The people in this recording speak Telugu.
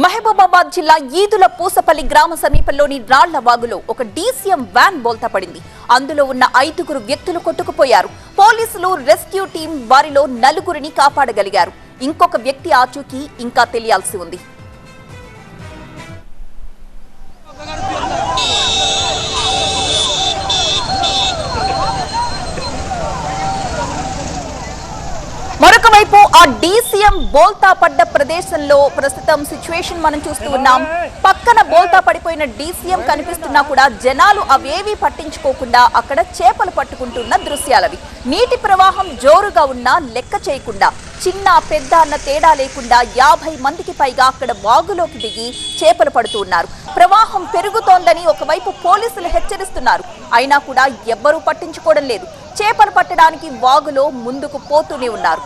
మహబూబాబాద్ జిల్లా ఈదుల పూసపల్లి గ్రామ సమీపంలోని రాళ్ళ వాగులో ఒక డీసీఎం వ్యాన్ బోల్తా పడింది. అందులో ఉన్న ఐదుగురు వ్యక్తులు కొట్టుకుపోయారు. పోలీసులు రెస్క్యూ టీం వారిలో నలుగురిని కాపాడగలిగారు. ఇంకొక వ్యక్తి ఆచూకీ ఇంకా తెలియాల్సి ఉంది. మరొక వైపు ఆ డీసీఎం బోల్తా పడ్డ ప్రదేశంలో ప్రస్తుతం సిచ్యువేషన్ మనం చూస్తూ ఉన్నాం. పక్కన బోల్తా పడిపోయిన డీసీఎం కనిపిస్తున్నా కూడా జనాలు అవేవి పట్టించుకోకుండా అక్కడ చేపలు పట్టుకుంటున్న దృశ్యాలవి. నీటి ప్రవాహం జోరుగా ఉన్నా లెక్క చేయకుండా చిన్న పెద్ద అన్న తేడా లేకుండా యాభై మందికి పైగా అక్కడ వాగులోకి దిగి చేపలు పడుతూ ఉన్నారు. ప్రవాహం పెరుగుతోందని ఒకవైపు పోలీసులు హెచ్చరిస్తున్నారు. అయినా కూడా ఎవ్వరూ పట్టించుకోవడం లేదు. చేపలు పట్టడానికి వాగులో ముందుకు పోతూనే ఉన్నారు.